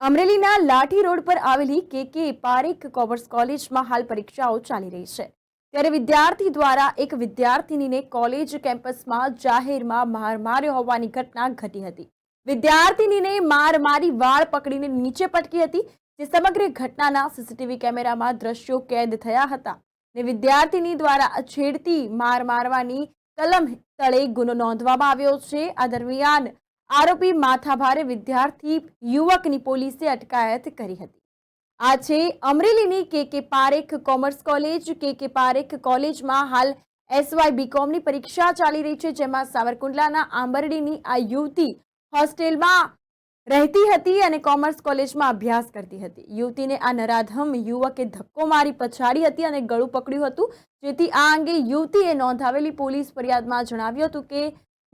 અમરેલીના લાઠી રોડ પર આવેલી કે કે પારેખ કોમર્સ કોલેજમાં હાલ પરીક્ષાઓ ચાલી રહી છે. ત્યારે વિદ્યાર્થી દ્વારા એક વિદ્યાર્થીનીને કોલેજ કેમ્પસમાં જાહેરમાં માર માર્યો હોવાની ઘટના ઘટી હતી. વિદ્યાર્થીનીને માર મારી વાળ પકડીને નીચે પટકી હતી, જે સમગ્ર ઘટનાના સીસીટીવી કેમેરામાં દ્રશ્યો કેદ થયા હતા ને વિદ્યાર્થીની દ્વારા છેડતી માર મારવાની કલમ તળે ગુનો નોંધવામાં આવ્યો છે. આ દરમિયાન આરોપી માથાભારે વિદ્યાર્થી યુવકની પોલીસે અટકાયત કરી હતી. આ છે અમરેલીની કે કે પારેખ કોમર્સ કોલેજ. કે કે પારેખ કોલેજમાં હાલ એસવાય બીકોમની પરીક્ષા ચાલી રહી છે, જેમાં સાવરકુંડલાના આંબરડીની આ યુવતી હોસ્ટેલમાં રહેતી હતી અને કોમર્સ કોલેજમાં અભ્યાસ કરતી હતી. યુવતીને આ નરાધમ યુવકે ધક્કો મારી પછાડી હતી અને ગળું પકડ્યું હતું. જેથી આ અંગે યુવતીએ નોંધાવેલી પોલીસ ફરિયાદમાં જણાવ્યું હતું કે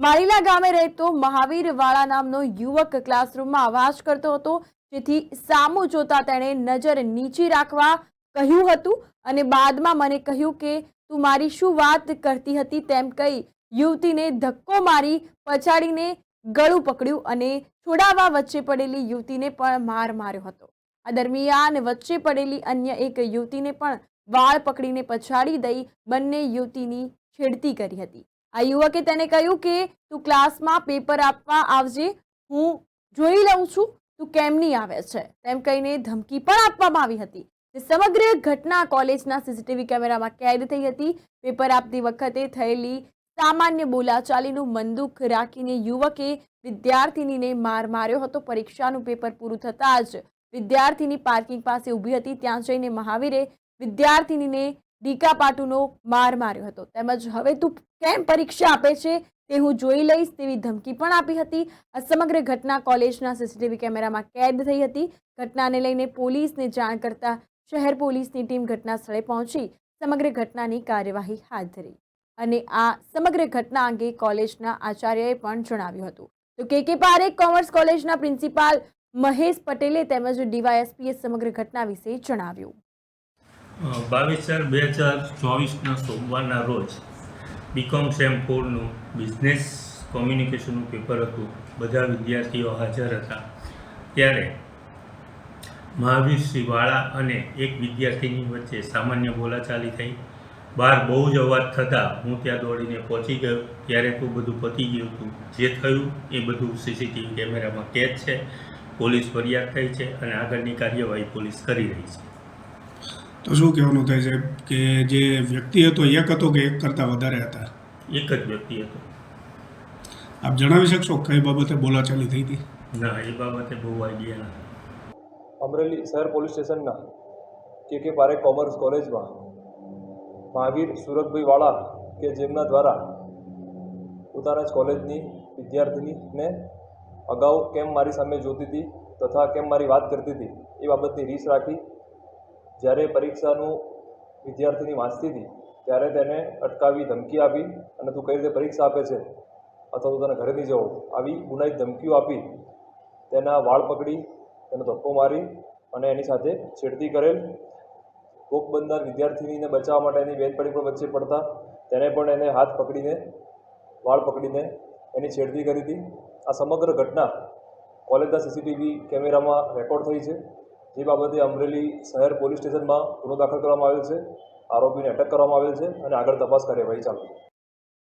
માળીલા ગામે રહેતો મહાવીર વાળા નામનો યુવક ક્લાસરૂમમાં અવાજ કરતો હતો, જેથી સામું જોતા તેણે નજર નીચી રાખવા કહ્યું હતું અને બાદમાં મને કહ્યું કે, તું મારી શું વાત કરતી હતી? તેમ કહી યુવતીને ધક્કો મારી પછાડીને ગળું પકડ્યું અને છોડાવવા વચ્ચે પડેલી યુવતીને પણ માર માર્યો હતો. આ દરમિયાન વચ્ચે પડેલી અન્ય એક યુવતીને પણ વાળ પકડીને પછાડી દઈ બંને યુવતીની છેડતી કરી હતી. આ યુવકે તેને કહ્યું કે, તું ક્લાસમાં પેપર આપવા આવજે, હું જોઈ લઉં છું, તું કેમ નહીં આવે છે? તેમ કહીને ધમકી પણ આપવામાં આવી હતી. સમગ્ર ઘટના કોલેજના સીસીટીવી કેમેરામાં કેદ થઈ હતી. પેપર આપતી વખતે થયેલી સામાન્ય બોલાચાલીનું મંદુક રાખીને યુવકે વિદ્યાર્થિનીને માર માર્યો હતો. પરીક્ષાનું પેપર પૂરું થતાં જ વિદ્યાર્થીની પાર્કિંગ પાસે ઊભી હતી. ત્યાં જઈને મહાવીરે વિદ્યાર્થિનીને ડીકાપાટુનો માર માર્યો હતો. તેમજ હવે તું કેમ પરીક્ષા આપે છે તે હું જોઈ લઈશ તેવી ધમકી પણ આપી હતી. આ સમગ્ર ઘટના કોલેજના સીસીટીવી કેમેરામાં કેદ થઈ હતી. ઘટનાને લઈને પોલીસને જાણ કરતા શહેર પોલીસની ટીમ ઘટના સ્થળે પહોંચી. સમગ્ર ઘટનાની કાર્યવાહી હાથ ધરી. અને આ સમગ્ર ઘટના અંગે કોલેજના આચાર્યએ પણ જણાવ્યું હતું. તો કે કે પારેખ કોમર્સ કોલેજના પ્રિન્સિપાલ મહેશ પટેલે તેમજ ડીવાયએસપીએ સમગ્ર ઘટના વિશે જણાવ્યું. બાવીસ ચાર બે હજાર ચોવીસના સોમવારના રોજ બીકોમ સેમ ફોરનું બિઝનેસ કોમ્યુનિકેશનનું પેપર હતું. બધા વિદ્યાર્થીઓ હાજર હતા. ત્યારે મહાવીર શ્રીવાળા અને એક વિદ્યાર્થીની વચ્ચે સામાન્ય બોલાચાલી થઈ. બહાર બહુ જ અવાજ થતાં હું ત્યાં દોડીને પહોંચી ગયો. ત્યારે તો બધું પતી ગયું હતું. જે થયું એ બધું સીસીટીવી કેમેરામાં કેદ છે. પોલીસ ફરિયાદ થઈ છે અને આગળની કાર્યવાહી પોલીસ કરી રહી છે. તો શું કહેવાનું થાય છે કે જે વ્યક્તિ હતો એક હતો કે એક કરતાં વધારે હતા? એક જ વ્યક્તિ હતો. આપ જણાવી શકશો કઈ બાબતે બોલાચાલી થઈ હતી? ના એ બાબતે બહુ આઈડિયા અમરેલી શહેર પોલીસ સ્ટેશનના કે કે પારેખ કોમર્સ કોલેજમાં મહાવીર સુરતભાઈ વાળા કે જેમના દ્વારા પોતાના જ કોલેજની વિદ્યાર્થીનીને અગાઉ કેમ મારી સામે જોતી હતી તથા કેમ મારી વાત કરતી હતી એ બાબતની રીસ રાખી જ્યારે પરીક્ષાનું વિદ્યાર્થીની વાંચતી હતી ત્યારે તેને અટકાવી ધમકી આપી અને તું કઈ રીતે પરીક્ષા આપે છે? અથવા તો તને ઘરે નહીં જવો આવી ગુનાહિત ધમકીઓ આપી તેના વાળ પકડી, તેને ધક્કો મારી અને એની સાથે છેડતી કરેલ કોક બનનાર વિદ્યાર્થીનીને બચાવવા માટે એની બેનપણી પણ વચ્ચે પડતા તેને પણ એને હાથ પકડીને, વાળ પકડીને એની છેડતી કરી હતી. આ સમગ્ર ઘટના કોલેજના સીસીટીવી કેમેરામાં રેકોર્ડ થઈ છે. જે બાબતે અમરેલી શહેર પોલીસ સ્ટેશનમાં ગુનો દાખલ કરવામાં આવેલ છે. આરોપીને અટક કરવામાં આવેલ છે અને આગળ તપાસ કાર્યવાહી ચાલુ છે.